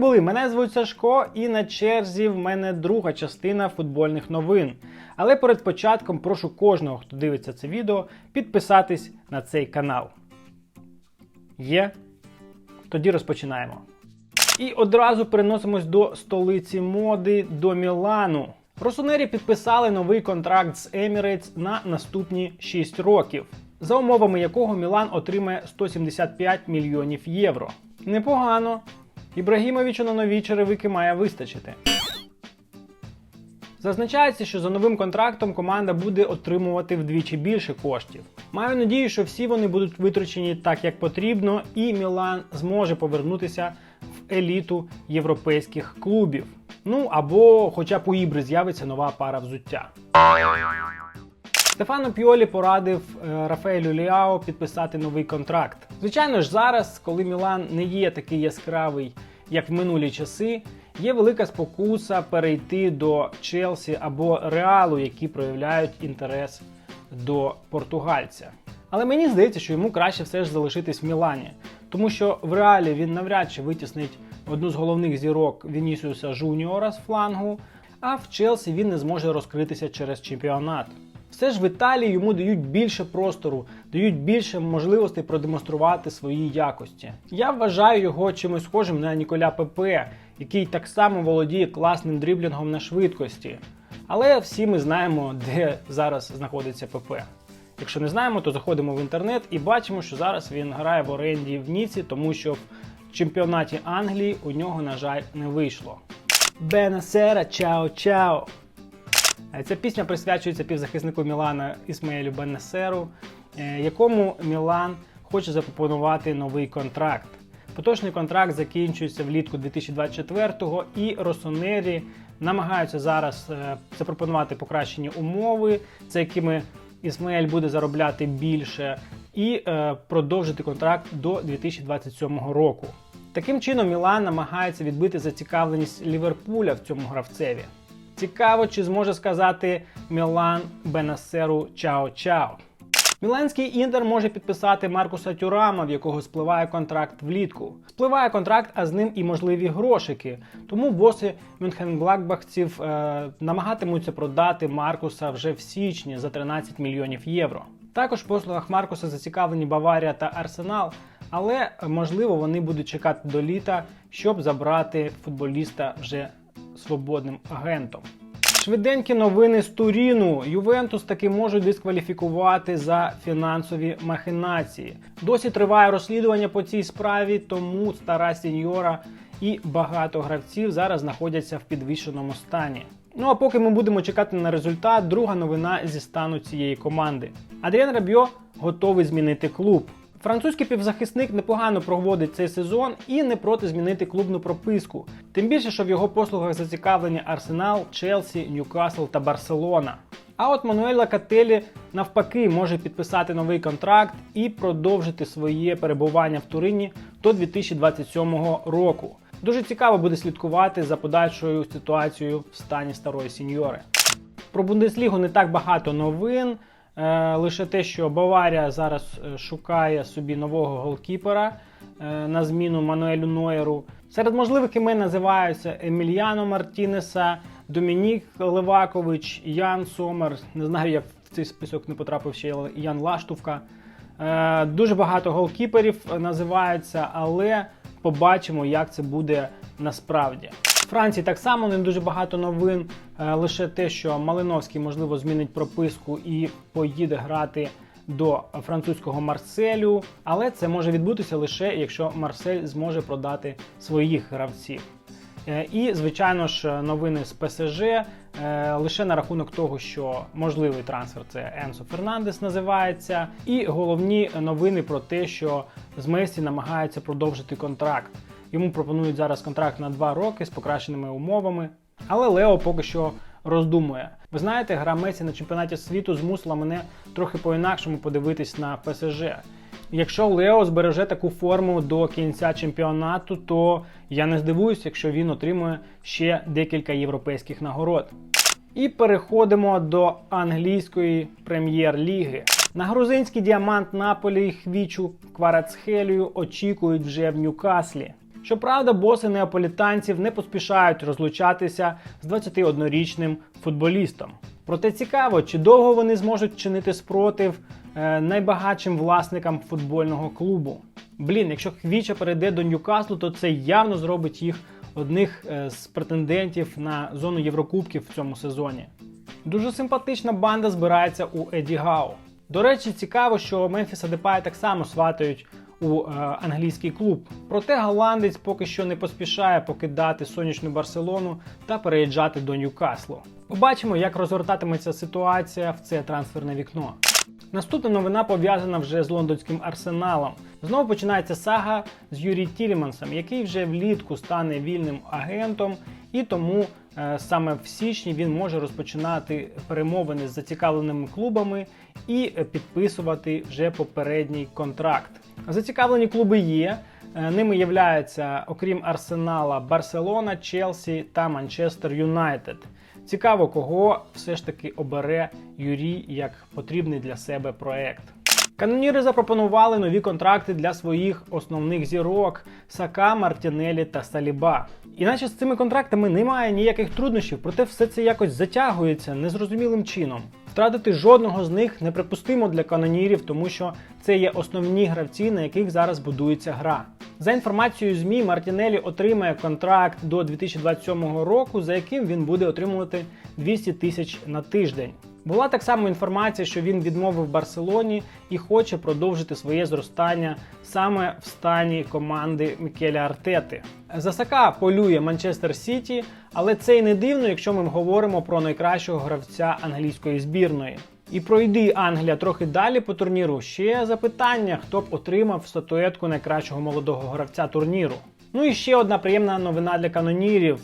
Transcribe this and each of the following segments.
Були, мене звуть Сашко, і на черзі в мене друга частина футбольних новин. Але перед початком прошу кожного, хто дивиться це відео, підписатись на цей канал. Є? Тоді розпочинаємо. І одразу переносимось до столиці моди, до Мілану. Росонері підписали новий контракт з Emirates на наступні 6 років, за умовами якого Мілан отримає 175 мільйонів євро. Непогано. Ібрагімовичу на нові черевики має вистачити. Зазначається, що за новим контрактом команда буде отримувати вдвічі більше коштів. Маю надію, що всі вони будуть витрачені так, як потрібно, і Мілан зможе повернутися в еліту європейських клубів. Ну або хоча б у Ібри з'явиться нова пара взуття. Стефано Піолі порадив е, Рафаелю Ліао підписати новий контракт. Звичайно ж, зараз, коли Мілан не є такий яскравий, як в минулі часи, є велика спокуса перейти до Челсі або Реалу, які проявляють інтерес до португальця. Але мені здається, що йому краще все ж залишитись в Мілані, тому що в реалі він навряд чи витіснить одну з головних зірок Вінісіуса Жуніора з флангу, а в Челсі він не зможе розкритися через чемпіонат. Все ж в Італії йому дають більше простору, дають більше можливостей продемонструвати свої якості. Я вважаю його чимось схожим на Ніколя Пепе, який так само володіє класним дріблінгом на швидкості. Але всі ми знаємо, де зараз знаходиться ПП. Якщо не знаємо, то заходимо в інтернет і бачимо, що зараз він грає в оренді в Ніці, тому що в чемпіонаті Англії у нього, на жаль, не вийшло. Бенасера, чао, чао! Е, Ця пісня присвячується півзахиснику Мілана Ісмаелю Беннесеру, е, якому Мілан хоче запропонувати новий контракт. Поточний контракт закінчується влітку 2024-го, і Росонері намагаються зараз е, запропонувати покращені умови, за якими Ісмаель буде заробляти більше, і е, продовжити контракт до 2027 року. Таким чином, Мілан намагається відбити зацікавленість Ліверпуля в цьому гравцеві. Цікаво, чи зможе сказати Мілан Бенасеру чао-чао. Міланський інтер може підписати Маркуса Тюрама, в якого спливає контракт влітку. Спливає контракт, а з ним і можливі грошики. Тому боси Мюнхен-Гладбахців е, намагатимуться продати Маркуса вже в січні за 13 мільйонів євро. Також в послугах Маркуса зацікавлені Баварія та Арсенал, але можливо вони будуть чекати до літа, щоб забрати футболіста вже свободним агентом. Швиденькі новини з Туріну. Ювентус таки можуть дискваліфікувати за фінансові махінації. Досі триває розслідування по цій справі, тому стара сіньора і багато гравців зараз знаходяться в підвішеному стані. Ну а поки ми будемо чекати на результат, друга новина зі стану цієї команди. Адріан Рабьо готовий змінити клуб. Французький півзахисник непогано проводить цей сезон і не проти змінити клубну прописку. Тим більше, що в його послугах зацікавлені Арсенал, Челсі, Ньюкасл та Барселона. А от Мануель Лакателі навпаки може підписати новий контракт і продовжити своє перебування в Турині до 2027 року. Дуже цікаво буде слідкувати за подальшою ситуацією в стані старої сіньори. Про Бундеслігу не так багато новин. Е, лише те, що Баварія зараз е, шукає собі нового голкіпера е, на зміну Мануелю Нойеру. Серед можливих імен називаються Емільяно Мартінеса, Домінік Левакович, Ян Сомер. Не знаю, як в цей список не потрапив ще Ян Лаштувка. Е, Дуже багато голкіперів називаються, але побачимо, як це буде насправді. Франції так само не дуже багато новин. Е, Лише те, що Малиновський можливо змінить прописку і поїде грати до французького Марселю. Але це може відбутися лише якщо Марсель зможе продати своїх гравців. Е, І, звичайно ж, новини з ПСЖ е, лише на рахунок того, що можливий трансфер це Енсо Фернандес називається. І головні новини про те, що з Месі намагаються продовжити контракт. Йому пропонують зараз контракт на 2 роки з покращеними умовами. Але Лео поки що роздумує. Ви знаєте, гра Месі на чемпіонаті світу змусила мене трохи по-інакшому подивитись на ПСЖ. Якщо Лео збереже таку форму до кінця чемпіонату, то я не здивуюсь, якщо він отримує ще декілька європейських нагород. І переходимо до англійської прем'єр-ліги. На грузинський діамант Наполі Хвічу Кварацхелію очікують вже в Ньюкаслі. Щоправда, боси неаполітанців не поспішають розлучатися з 21-річним футболістом. Проте цікаво, чи довго вони зможуть чинити спротив е, найбагатшим власникам футбольного клубу. Блін, якщо Хвіча перейде до Ньюкаслу, то це явно зробить їх одних е, з претендентів на зону Єврокубків в цьому сезоні. Дуже симпатична банда збирається у Еді Гау. До речі, цікаво, що Мемфіса Депая так само сватають у е, англійський клуб. Проте голландець поки що не поспішає покидати сонячну Барселону та переїжджати до Ньюкаслу. Побачимо, як розгортатиметься ситуація в це трансферне вікно. Наступна новина пов'язана вже з лондонським арсеналом. Знову починається сага з Юрій Тілімансом, який вже влітку стане вільним агентом, і тому е, саме в січні він може розпочинати перемовини з зацікавленими клубами і підписувати вже попередній контракт. Зацікавлені клуби є. Е, Ними являються, окрім Арсенала, Барселона, Челсі та Манчестер Юнайтед. Цікаво, кого все ж таки обере Юрій як потрібний для себе проект. Каноніри запропонували нові контракти для своїх основних зірок Сака, Мартінелі та Саліба. Іначе з цими контрактами немає ніяких труднощів, проте все це якось затягується незрозумілим чином. Втратити жодного з них неприпустимо для канонірів, тому що це є основні гравці, на яких зараз будується гра. За інформацією ЗМІ, Мартінелі отримає контракт до 2027 року, за яким він буде отримувати 200 тисяч на тиждень. Була так само інформація, що він відмовив Барселоні і хоче продовжити своє зростання саме в стані команди Мікеля Артети. За Сака полює Манчестер Сіті, але це й не дивно, якщо ми говоримо про найкращого гравця англійської збірної. І пройди Англія трохи далі по турніру. Ще запитання, хто б отримав статуетку найкращого молодого гравця турніру. Ну і ще одна приємна новина для канонірів.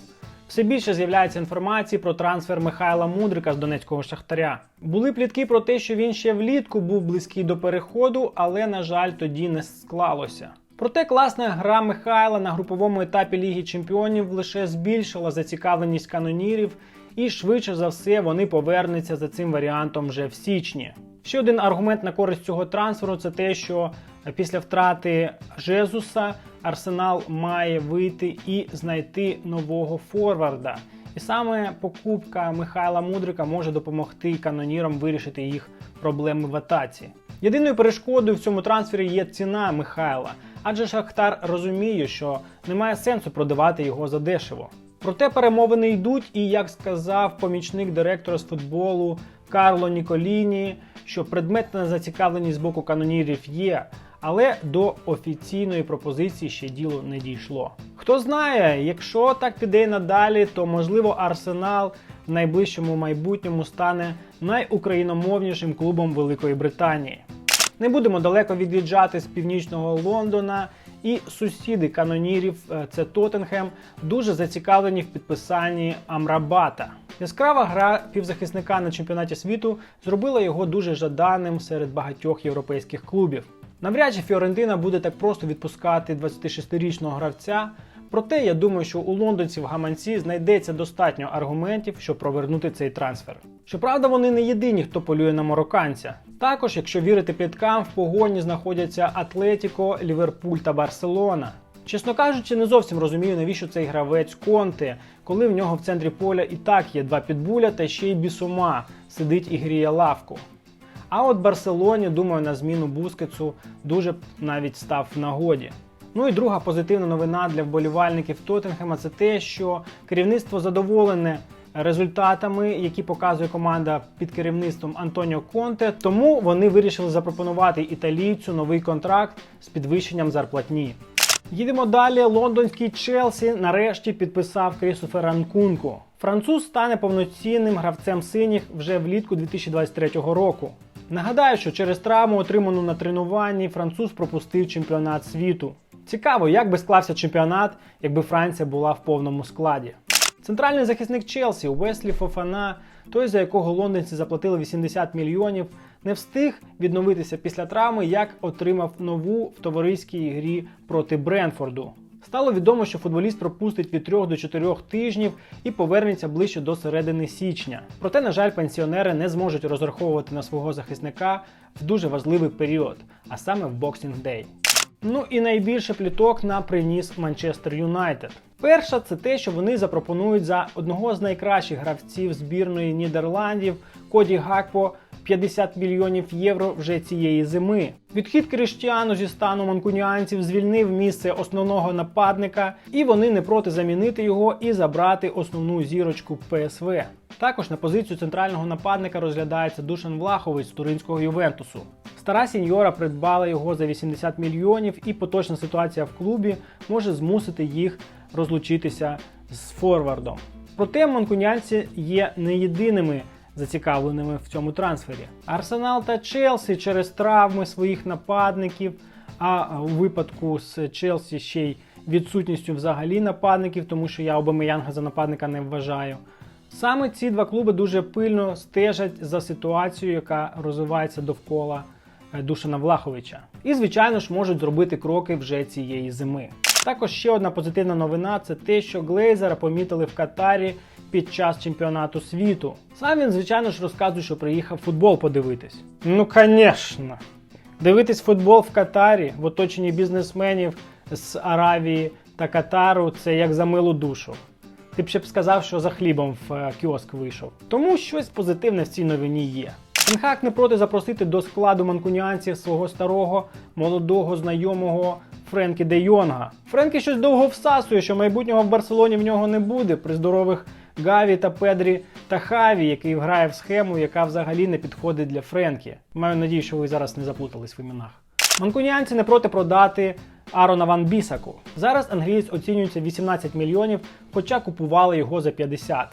Все більше з'являється інформації про трансфер Михайла Мудрика з Донецького Шахтаря. Були плітки про те, що він ще влітку був близький до переходу, але, на жаль, тоді не склалося. Проте класна гра Михайла на груповому етапі Ліги Чемпіонів лише збільшила зацікавленість канонірів, і швидше за все вони повернуться за цим варіантом вже в січні. Ще один аргумент на користь цього трансферу це те, що після втрати Жезуса Арсенал має вийти і знайти нового форварда. І саме покупка Михайла Мудрика може допомогти канонірам вирішити їх проблеми в атаці. Єдиною перешкодою в цьому трансфері є ціна Михайла, адже Шахтар розуміє, що немає сенсу продавати його задешево. Проте перемовини йдуть, і як сказав помічник директора з футболу Карло Ніколіні, що предметна зацікавленість з боку канонірів є, але до офіційної пропозиції ще діло не дійшло. Хто знає, якщо так піде і надалі, то можливо Арсенал в найближчому майбутньому стане найукраїномовнішим клубом Великої Британії. Не будемо далеко від'їжджати з північного Лондона. І сусіди канонірів, е, це Тоттенхем, дуже зацікавлені в підписанні Амрабата. Яскрава гра півзахисника на чемпіонаті світу зробила його дуже жаданим серед багатьох європейських клубів. Навряд чи Фіорентина буде так просто відпускати 26-річного гравця. Проте я думаю, що у лондонців гаманці знайдеться достатньо аргументів, щоб провернути цей трансфер. Щоправда, вони не єдині, хто полює на марокканця. Також, якщо вірити пліткам, в погоні знаходяться Атлетіко, Ліверпуль та Барселона. Чесно кажучи, не зовсім розумію, навіщо цей гравець Конте, коли в нього в центрі поля і так є два підбуля, та ще й бісума сидить і гріє лавку. А от Барселоні, думаю, на зміну Бускетсу дуже навіть став в нагоді. Ну і друга позитивна новина для вболівальників Тоттенхема це те, що керівництво задоволене результатами, які показує команда під керівництвом Антоніо Конте. Тому вони вирішили запропонувати італійцю новий контракт з підвищенням зарплатні. Їдемо далі. Лондонський Челсі нарешті підписав Крістофера Нкунку. Француз стане повноцінним гравцем синіх вже влітку 2023 року. Нагадаю, що через травму, отриману на тренуванні, француз пропустив чемпіонат світу. Цікаво, як би склався чемпіонат, якби Франція була в повному складі. Центральний захисник Челсі Уеслі Фофана, той за якого лондонці заплатили 80 мільйонів, не встиг відновитися після травми, як отримав нову в товариській грі проти Бренфорду. Стало відомо, що футболіст пропустить від 3 до 4 тижнів і повернеться ближче до середини січня. Проте, на жаль, пенсіонери не зможуть розраховувати на свого захисника в дуже важливий період, а саме в Boxing Day. Ну і найбільше пліток нам приніс Манчестер Юнайтед. Перша це те, що вони запропонують за одного з найкращих гравців збірної Нідерландів Коді Гакпо 50 мільйонів євро вже цієї зими. Відхід Криштіану зі стану манкуніанців звільнив місце основного нападника, і вони не проти замінити його і забрати основну зірочку ПСВ. Також на позицію центрального нападника розглядається Душан Влахович з туринського Ювентусу. Стара сіньора придбала його за 80 мільйонів, і поточна ситуація в клубі може змусити їх розлучитися з форвардом. Проте манкунянці є не єдиними зацікавленими в цьому трансфері. Арсенал та Челсі через травми своїх нападників, а у випадку з Челсі ще й відсутністю взагалі нападників, тому що я Обамеянга за нападника не вважаю. Саме ці два клуби дуже пильно стежать за ситуацією, яка розвивається довкола Душана Влаховича. І, звичайно ж, можуть зробити кроки вже цієї зими. Також ще одна позитивна новина це те, що Глейзера помітили в Катарі під час чемпіонату світу. Сам він, звичайно ж, розказує, що приїхав футбол подивитись. Ну, звісно. Дивитись футбол в Катарі в оточенні бізнесменів з Аравії та Катару це як за милу душу. Ти б ще б сказав, що за хлібом в е, кіоск вийшов. Тому щось позитивне в цій новині є. Тенхак не проти запросити до складу манкуніанців свого старого молодого знайомого Френкі Де Йонга. Френкі щось довго всасує, що майбутнього в Барселоні в нього не буде при здорових Гаві та Педрі та Хаві, який грає в схему, яка взагалі не підходить для Френкі. Маю надію, що ви зараз не заплутались в іменах. Манкуніанці не проти продати Арона Ван Бісаку. Зараз англієць оцінюється 18 мільйонів, хоча купували його за 50.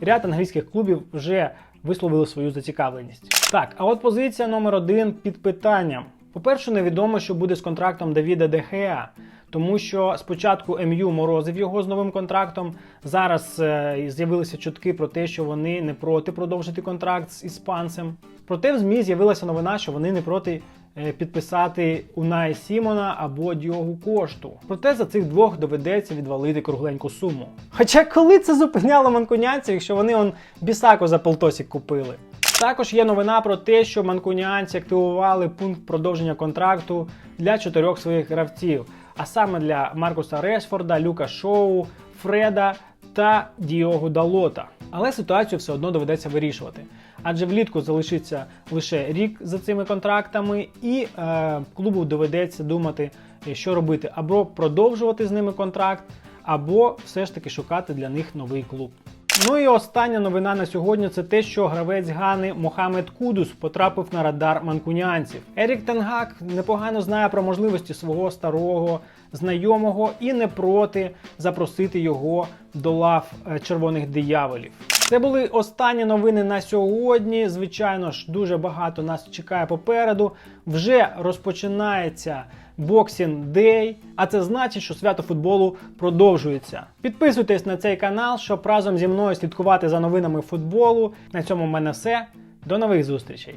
Ряд англійських клубів вже висловили свою зацікавленість. Так, а от позиція номер один під питанням. По-перше, невідомо, що буде з контрактом Давіда Дехеа, тому що спочатку МЮ морозив його з новим контрактом. Зараз е, з'явилися чутки про те, що вони не проти продовжити контракт з іспанцем. Проте в ЗМІ з'явилася новина, що вони не проти е, підписати Унай Сімона або Діогу Кошту. Проте за цих двох доведеться відвалити кругленьку суму. Хоча коли це зупиняло манкунянців, якщо вони он бісако за полтосік купили. Також є новина про те, що манкуніанці активували пункт продовження контракту для чотирьох своїх гравців, а саме для Маркуса Решфорда, Люка Шоу, Фреда та Діогу Далота. Але ситуацію все одно доведеться вирішувати. Адже влітку залишиться лише рік за цими контрактами, і е, клубу доведеться думати, що робити, або продовжувати з ними контракт, або все ж таки шукати для них новий клуб. Ну і остання новина на сьогодні це те, що гравець Гани Мохамед Кудус потрапив на радар манкуніанців. Ерік Тенгак непогано знає про можливості свого старого знайомого і не проти запросити його до лав е, червоних дияволів. Це були останні новини на сьогодні. Звичайно ж, дуже багато нас чекає попереду. Вже розпочинається Boxing Day, а це значить, що свято футболу продовжується. Підписуйтесь на цей канал, щоб разом зі мною слідкувати за новинами футболу. На цьому в мене все. До нових зустрічей!